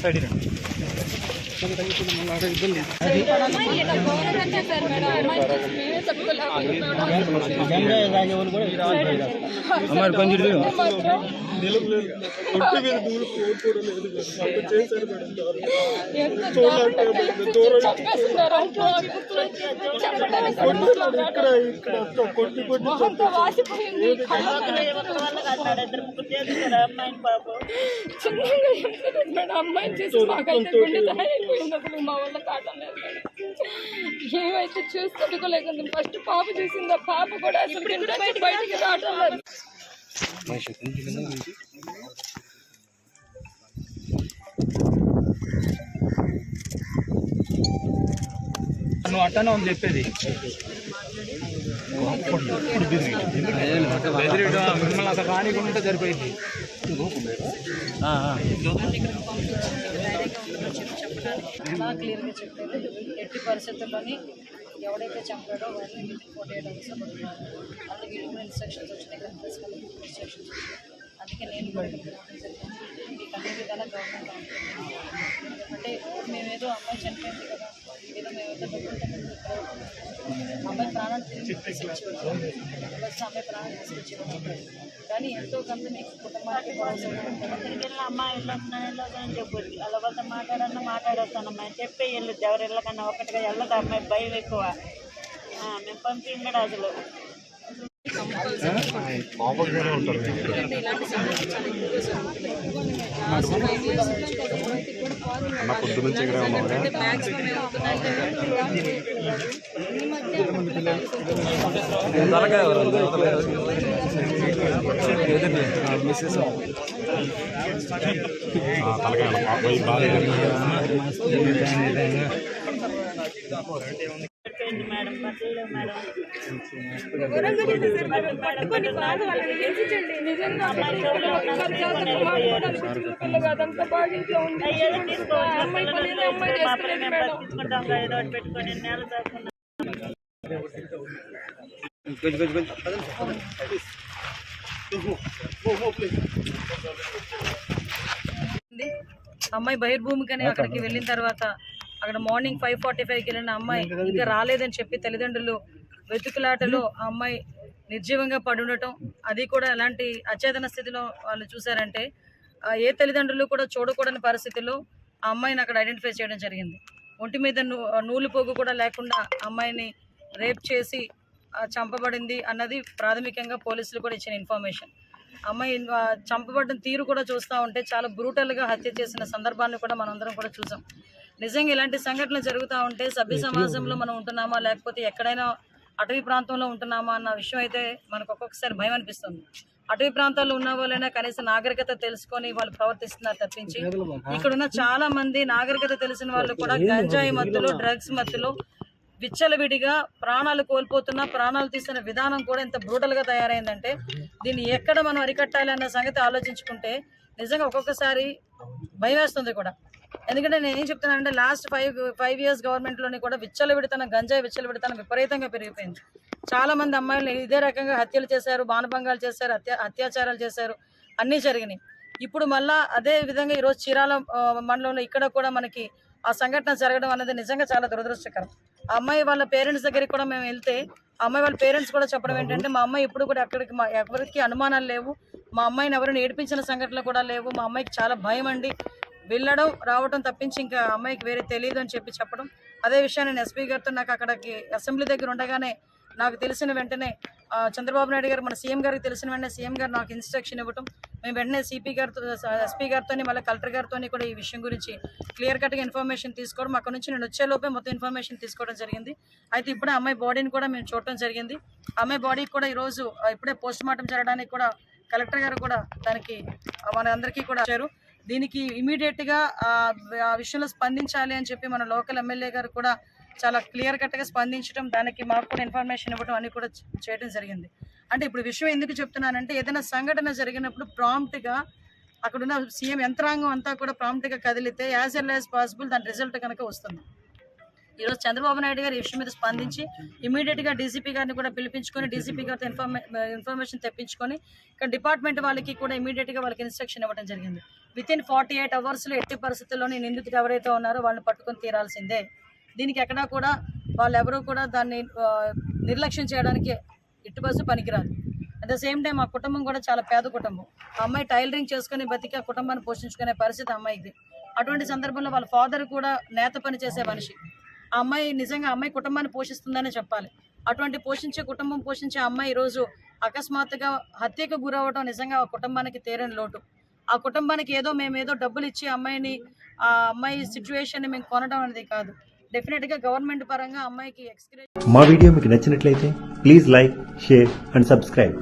Side అమ్మాయి కొంచెం ఇటు తిరుగు. అమ్మాయిని చూసి మాకైతే గుండె అసలు మా వల్ల కావటం లేదు. ఏమైతే చూసుకోలేకుండా ఫస్ట్ పాప చూసింది ఆ పాప కూడా అసలు బయటికి రావటం లేదు నువ్వు అట్టనే ఉంది చెప్పేది మిమ్మల్ని అసలు రానికుండా సరిపోయింది చాలా క్లియర్గా చెప్పారు ఎట్టి పరిస్థితుల్లోని ఎవడైతే చంపాడో వాళ్ళని విత్ ఫోర్టీ ఎయిట్ అవర్స్లో పడుతున్నారు ఇన్స్ట్రక్షన్స్ వచ్చినాయి ఇన్స్ట్రక్షన్స్ అందుకే నేను కూడా మీకు అన్ని విధాలా గవర్నమెంట్ అంటే మేమేదో అమ్మాయి చనిపోయింది కదా అమ్మాయి ప్రాణాలు అమ్మాయి ప్రాణాలు తీసుకొచ్చేవాళ్ళం కానీ ఎంతో కొంత మీకు కుటుంబానికి తిరిగి అమ్మ వెళ్ళొస్తున్నాను అని చెప్పొచ్చు వాళ్ళ వాళ్ళతో మాట్లాడన్నా మాట్లాడొస్తానమ్మా చెప్పే వెళ్ళొద్దు ఎవరు వెళ్ళకన్నా ఒకటిగా వెళ్ళదు అమ్మాయి భయం ఎక్కువ మేము పంపించడం అసలు ఇలాంటి ఫైవ్ ఇయర్స్ నుంచి కూడా అమ్మాయికి కూడా పాజిటివ్ అంటే మ్యాక్సిమం ఏమవుతుందంటే ఈ మధ్య తలకాయ ఎవరు? మేడం పట్టుకొని వాళ్ళని నిజంగా ఒకసారి జాతర బాగా ఇంట్లో ఉంది. అమ్మాయి పని అమ్మాయి చేస్తలేదు మేడం. ఏదో ఒకటి పెట్టుకొని నేల కొంచెం కొంచెం కొంచెం అమ్మాయి బహిర్భూమికని అక్కడికి వెళ్ళిన తర్వాత అక్కడ మార్నింగ్ ఫైవ్ ఫార్టీ ఫైవ్కి వెళ్ళిన అమ్మాయి ఇంకా రాలేదని చెప్పి తల్లిదండ్రులు వెతుకులాటలో ఆ అమ్మాయి నిర్జీవంగా పడి ఉండటం అది కూడా ఎలాంటి అచేతన స్థితిలో వాళ్ళు చూసారంటే ఆ, ఏ తల్లిదండ్రులు కూడా చూడకూడని పరిస్థితిలో ఆ అమ్మాయిని అక్కడ ఐడెంటిఫై చేయడం జరిగింది. ఒంటి మీద నూలు పోగు కూడా లేకుండా అమ్మాయిని రేప్ చేసి చంపబడింది అన్నది ప్రాథమికంగా పోలీసులు కూడా ఇచ్చిన ఇన్ఫర్మేషన్ అమ్మాయి చంపబడిన తీరు కూడా చూస్తూ ఉంటే చాలా బ్రూటల్గా హత్య చేసిన సందర్భాన్ని కూడా మనందరం కూడా చూసాం. నిజంగా ఇలాంటి సంఘటనలు జరుగుతూ ఉంటే సభ్య సమాజంలో మనం ఉంటున్నామా? లేకపోతే ఎక్కడైనా అటవీ ప్రాంతంలో ఉంటున్నామా అన్న విషయం అయితే మనకు ఒక్కొక్కసారి భయం అనిపిస్తుంది. అటవీ ప్రాంతాల్లో ఉన్న వాళ్ళైనా కనీసం నాగరికత తెలుసుకొని వాళ్ళు ప్రవర్తిస్తున్నారు తప్పించి ఇక్కడ ఉన్న చాలా మంది నాగరికత తెలిసిన వాళ్ళు కూడా గంజాయి మత్తులో డ్రగ్స్ మత్తులో విచ్చలవిడిగా ప్రాణాలు కోల్పోతున్న ప్రాణాలు తీసిన విధానం కూడా ఎంత బ్రూటల్గా తయారైందంటే దీన్ని ఎక్కడ మనం అరికట్టాలి అన్న సంగతి ఆలోచించుకుంటే నిజంగా ఒక్కొక్కసారి భయం వేస్తుంది కూడా. ఎందుకంటే నేను ఏం చెప్తున్నానంటే లాస్ట్ ఫైవ్ ఫైవ్ ఇయర్స్ గవర్నమెంట్లోని కూడా విచ్చలవిడితనం గంజాయి విచ్చలవిడితనం విపరీతంగా పెరిగిపోయింది. చాలా మంది అమ్మాయిలు ఇదే రకంగా హత్యలు చేశారు బాణభంగాలు చేశారు హత్య అత్యాచారాలు చేశారు అన్నీ జరిగినాయి. ఇప్పుడు మళ్ళా అదే విధంగా ఈరోజు చీరాల మండలంలో ఇక్కడ కూడా మనకి ఆ సంఘటన జరగడం అనేది నిజంగా చాలా దురదృష్టకరం. ఆ అమ్మాయి వాళ్ళ పేరెంట్స్ దగ్గరికి కూడా మేము వెళ్తే ఆ అమ్మాయి వాళ్ళ పేరెంట్స్ కూడా చెప్పడం ఏంటంటే మా అమ్మాయి ఇప్పుడు కూడా అక్కడికి మా ఎవరికి అనుమానాలు లేవు. మా అమ్మాయిని ఎవరిని ఏడిపించిన సంఘటనలు కూడా లేవు. మా అమ్మాయికి చాలా భయం అండి. వెళ్ళడం రావడం తప్పించి ఇంకా అమ్మాయికి వేరే తెలియదు అని చెప్పి చెప్పడం. అదే విషయాన్ని నేను ఎస్పీ గారితో నాకు అక్కడికి అసెంబ్లీ దగ్గర ఉండగానే నాకు తెలిసిన వెంటనే చంద్రబాబు నాయుడు గారు మన సీఎం గారికి తెలిసిన వెంటనే సీఎం గారు నాకు ఇన్స్ట్రక్షన్ ఇవ్వటం. మేము వెంటనే సిపి గారితో ఎస్పీ గారితో మళ్ళీ కలెక్టర్ గారితో కూడా ఈ విషయం గురించి క్లియర్ కట్గా ఇన్ఫర్మేషన్ తీసుకోవడం. అక్కడ నుంచి నేను వచ్చేలోపే మొత్తం ఇన్ఫర్మేషన్ తీసుకోవడం జరిగింది. అయితే ఇప్పుడే అమ్మాయి బాడీని కూడా మేము చూడటం జరిగింది. అమ్మాయి బాడీకి కూడా ఈరోజు ఇప్పుడే పోస్ట్ మార్టం జరగడానికి కూడా కలెక్టర్ గారు కూడా దానికి మన అందరికీ కూడా వచ్చారు దీనికి ఇమీడియట్గా ఆ విషయంలో స్పందించాలి అని చెప్పి మన లోకల్ ఎమ్మెల్యే గారు కూడా చాలా క్లియర్ కట్గా స్పందించడం దానికి మాకు కూడా ఇన్ఫర్మేషన్ ఇవ్వడం అని కూడా చేయడం జరిగింది. అంటే ఇప్పుడు విషయం ఎందుకు చెప్తున్నానంటే ఏదైనా సంఘటన జరిగినప్పుడు ప్రాంప్ట్గా అక్కడున్న సీఎం యంత్రాంగం అంతా కూడా ప్రాంప్ట్గా కదిలితే యాజ్ ఎల్ యాజ్ పాసిబుల్ దాని రిజల్ట్ కనుక వస్తుంది. ఈరోజు చంద్రబాబు నాయుడు గారు ఈ విషయం మీద స్పందించి ఇమీడియట్గా డీసీపీ గారిని కూడా పిలిపించుకొని డీసీపీ గారితో ఇన్ఫర్మే ఇన్ఫర్మేషన్ తెప్పించుకొని ఇక్కడ డిపార్ట్మెంట్ వాళ్ళకి కూడా ఇమీడియట్గా వాళ్ళకి ఇన్స్ట్రక్షన్ ఇవ్వడం జరిగింది. విత్ ఇన్ ఫార్టీ ఎయిట్ అవర్స్లో ఎట్టి పరిస్థితుల్లోని నిందితులు ఎవరైతే ఉన్నారో వాళ్ళని పట్టుకొని తీరాల్సిందే. దీనికి ఎక్కడా కూడా వాళ్ళు ఎవరూ కూడా దాన్ని నిర్లక్ష్యం చేయడానికి ఇటు బస్సు పనికిరాదు. అట్ ద సేమ్ టైం ఆ కుటుంబం కూడా చాలా పేద కుటుంబం. ఆ అమ్మాయి టైలరింగ్ చేసుకుని బతికి ఆ కుటుంబాన్ని పోషించుకునే పరిస్థితి అమ్మాయికి అటువంటి సందర్భంలో వాళ్ళ ఫాదర్ కూడా నేత పని చేసే మనిషి. ఆ అమ్మాయి నిజంగా అమ్మాయి కుటుంబాన్ని పోషిస్తుందనే చెప్పాలి. అటువంటి పోషించే కుటుంబం పోషించే అమ్మాయి ఈరోజు అకస్మాత్తుగా హత్యకు గురవడం నిజంగా ఆ కుటుంబానికి తీరని లోటు. ఆ కుటుంబానికి ఏదో మేము ఏదో డబ్బులు ఇచ్చి అమ్మాయిని ఆ అమ్మాయి సిచ్యువేషన్ మేము కొనడం అనేది కాదు. డెఫినెట్గా గవర్నమెంట్ పరంగా అమ్మాయికి ఎక్స్గ్రేట్ మా వీడియో మీకు నచ్చినట్లయితే please like share and subscribe